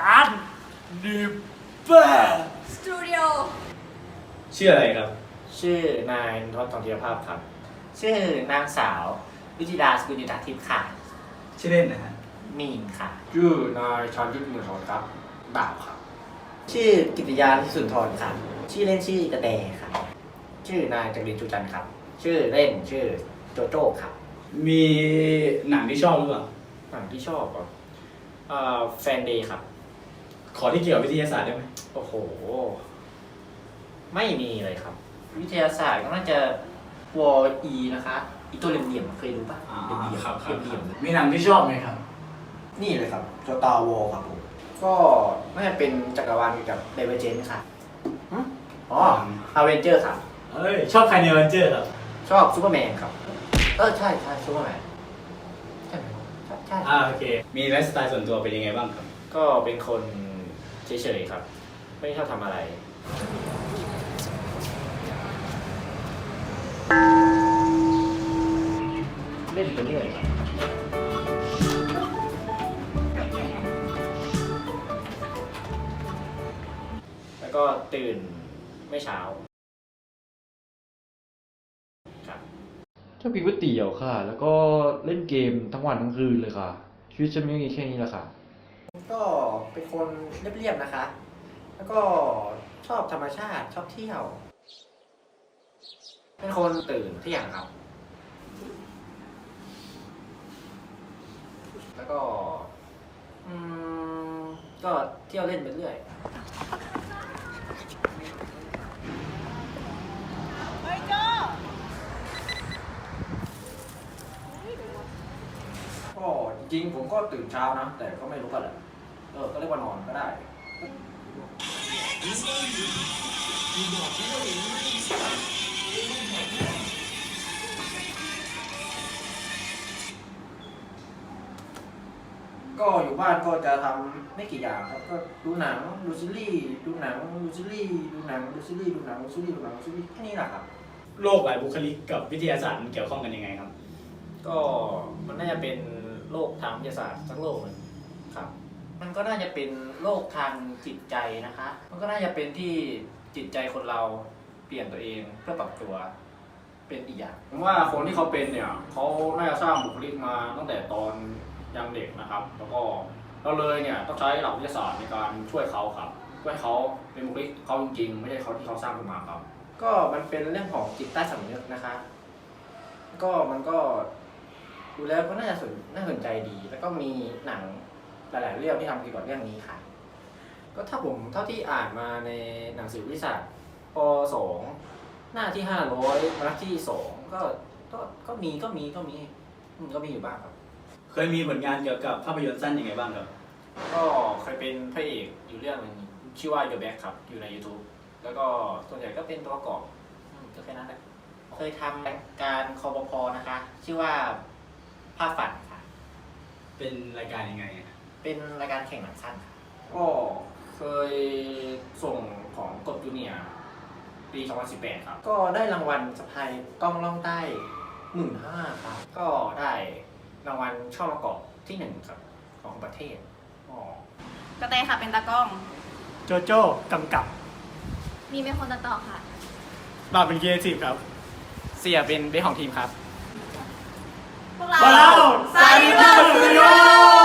การดิบเบอร์สตูดิโอชื่ออะไรครับ ชื่อนายนวัฒน์ทองธีรภาพครับ ชื่อนางสาววิจิดาสกุลยุทธทิพย์ค่ะ ชื่อเล่นนะฮะมีนค่ะ ชื่อนายชาญยุทธมือทองครับดาบครับ ชื่อกิติยาทิสุนทรค่ะชื่อเล่นชื่อกระแตค่ะชื่อนายจักรินชูจันทร์ครับ ชื่อเล่นชื่อโจโจ้ครับ มีหนังที่ชอบหรือเปล่าหนังที่ชอบอะเอ่อแฟนเดย์ครับ ขอที่เกี่ยวกับวิทยาศาสตร์ได้ไหมโอ้โห ไม่มีเลยครับ วิทยาศาสตร์ก็น่าจะวออีนะคะอีตัวเหลี่ยมๆเคยดูปะเหลี่ยมๆครับครับเหลี่ยมๆมีหนังที่ชอบไหมครับ นี่เลยครับสตาร์วอลครับผมก็น่าจะเป็นจักรวาลเกี่ยวกับเดเวอร์เจนค่ะหึอ๋ออเวนเจอร์ครับเอ้ย ชอบใครในวันเจอร์ครับชอบซูเปอร์แมนครับ เออ ใช่ใช่ซูเปอร์แมนใช่ไหมใช่ใช่อ่าโอเค มีไลฟ์สไตล์ส่วนตัวเป็นยังไงบ้างครับ ก็เป็นคน เฉยๆครับ ไม่ชอบทำอะไร เล่นไปเรื่อยแล้วก็ตื่นไม่เช้าครับชอบกินก๋วยเตี๋ยวค่ะ แล้วก็เล่นเกมทั้งวันทั้งคืนเลยค่ะ ชีวิตฉันไม่มีแค่นี้แหละค่ะ เป็นคนเรียบๆนะคะ แล้วก็ชอบธรรมชาติชอบเที่ยว เป็นคนตื่นเที่ยงครับ แล้วก็อืมก็เที่ยวเล่นไปเรื่อยก็จริงๆผมก็ตื่นเช้านะ แต่ก็ไม่รู้กันแหละ เออก็เรียกว่านอนก็ได้ก็อยู่บ้านก็จะทำไม่กี่อย่างครับก็ดูหนังดูซีรีส์ดูหนังดูซีรีส์ดูหนังดูซีรีส์ดูหนังดูซีรีส์ดูหนังดูซีรีส์แค่นี้แหละครับโลกหลายบุคลิกกับวิทยาศาสตร์มันเกี่ยวข้องกันยังไงครับ ก็มันน่าจะเป็นโรคทางวิทยาศาสตร์สักโรคหนึ่งครับ มันก็น่าจะเป็นโรคทางจิตใจนะคะ มันก็น่าจะเป็นที่จิตใจคนเราเปลี่ยนตัวเองเพื่อปรับตัวเป็นอีกอย่าง ผมว่าคนที่เขาเป็นเนี่ยเขาน่าจะสร้างบุคลิกมาตั้งแต่ตอนยังเด็กนะครับ แล้วก็เราเลยเนี่ยต้องใช้หลักวิทยาศาสตร์ในการช่วยเขาครับช่วยให้เขาเป็นบุคลิกเขาจริงๆไม่ใช่เขาที่เขาสร้างขึ้นมาครับ ก็มันเป็นเรื่องของจิตใต้สำนึกนะคะ ก็มันก็ดูแล้วก็น่าจะสนน่าสนใจดี แล้วก็มีหนัง หลาย ๆ เรื่องที่ทำเกี่ยวกับเรื่องนี้ค่ะ ก็ถ้าผมเท่าที่อ่านมาในหนังสือวิทยาศาสตร์ปสองหน้าที่ห้าร้อยบรรทัดที่สองก็ก็ก็มีก็มีก็มีอืมก็มีอยู่บ้างครับ เคยมีผลงานเกี่ยวกับภาพยนตร์สั้นยังไงบ้างครับ ก็เคยเป็นพระเอกอยู่เรื่องหนึงชื่อว่า Your Back ครับ อยู่ใน YouTube แล้วก็ส่วนใหญ่ก็เป็นตัวประกอบอืมก็แค่นั้นแหละ เคยทำรายการคอปพนะคะ ชื่อว่าภาพฝันค่ะ เป็นรายการยังไงอะ เป็นรายการแข่งหนังสั้นค่ะก็เคยส่งของกดจูเนียร์ปี 2018 ครับ ก็ได้รางวัลสะพายกล้องล่องใต้หมื่นห้าครับ ก็ได้รางวัลช่อประกอบที่หนึ่งครับของประเทศอ๋อกระแตค่ะเป็นตากล้อง โจโจ้กำกับมีเป็นคนตัดต่อค่ะ บาเป็นเกทีฟครับ เสียเป็นเบสของทีมครับ พวกเราพว